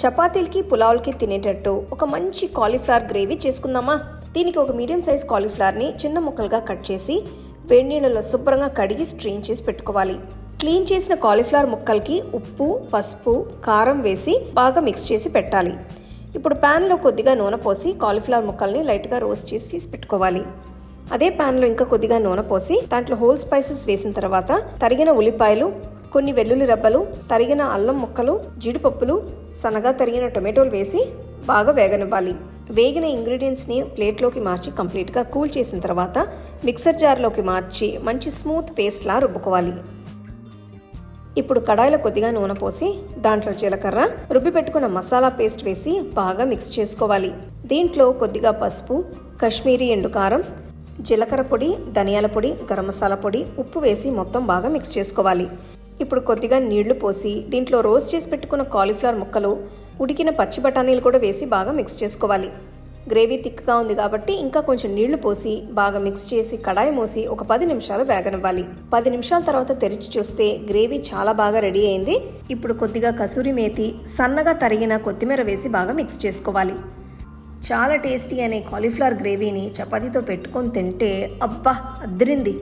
చపాతీలకి పులావులకి తినేటట్టు ఒక మంచి cauliflower gravy చేసుకుందామా? దీనికి ఒక మీడియం సైజ్ కాలీఫ్లవర్ని చిన్న ముక్కలుగా కట్ చేసి వేడి నీళ్ళలో శుభ్రంగా కడిగి స్ట్రెయిన్ చేసి పెట్టుకోవాలి. క్లీన్ చేసిన కాలీఫ్లవర్ ముక్కలకి ఉప్పు పసుపు కారం వేసి బాగా మిక్స్ చేసి పెట్టాలి. ఇప్పుడు ప్యాన్లో కొద్దిగా నూనె పోసి కాలీఫ్లవర్ ముక్కల్ని లైట్గా రోస్ట్ చేసి తీసి పెట్టుకోవాలి. అదే ప్యాన్లో ఇంకా కొద్దిగా నూనె పోసి దాంట్లో హోల్ స్పైసెస్ వేసిన తర్వాత తరిగిన ఉల్లిపాయలు కొన్ని వెల్లుల్లి రబ్బలు తరిగిన అల్లం ముక్కలు జీడిపప్పులు సన్నగా తరిగిన టొమాటోలు వేసి బాగా వేగనివ్వాలి. వేగిన ఇంగ్రీడియంట్స్ని ప్లేట్లోకి మార్చి కంప్లీట్గా కూల్ చేసిన తర్వాత మిక్సర్ జార్లోకి మార్చి మంచి స్మూత్ పేస్ట్లా రుబ్బుకోవాలి. ఇప్పుడు కడాయిలో కొద్దిగా నూనె పోసి దాంట్లో జీలకర్ర రుబ్బి పెట్టుకున్న మసాలా పేస్ట్ వేసి బాగా మిక్స్ చేసుకోవాలి. దీంట్లో కొద్దిగా పసుపు కాశ్మీరీ ఎండు కారం జీలకర్ర పొడి ధనియాల పొడి గరం మసాలా పొడి ఉప్పు వేసి మొత్తం బాగా మిక్స్ చేసుకోవాలి. ఇప్పుడు కొద్దిగా నీళ్ళు పోసి దీంట్లో రోస్ట్ చేసి పెట్టుకున్న కాలీఫ్లవర్ ముక్కలు ఉడికిన పచ్చి బఠానీలు కూడా వేసి బాగా మిక్స్ చేసుకోవాలి. గ్రేవీ థిక్గా ఉంది కాబట్టి ఇంకా కొంచెం నీళ్ళు పోసి బాగా మిక్స్ చేసి కడాయి మూసి ఒక పది నిమిషాలు వేగనివ్వాలి. పది నిమిషాల తర్వాత తెరిచి చూస్తే గ్రేవీ చాలా బాగా రెడీ అయింది. ఇప్పుడు కొద్దిగా కసూరి మేతి సన్నగా తరిగిన కొత్తిమీర వేసి బాగా మిక్స్ చేసుకోవాలి. చాలా టేస్టీ అనే కాలీఫ్లవర్ గ్రేవీని చపాతీతో పెట్టుకొని తింటే అబ్బా అద్దరింది.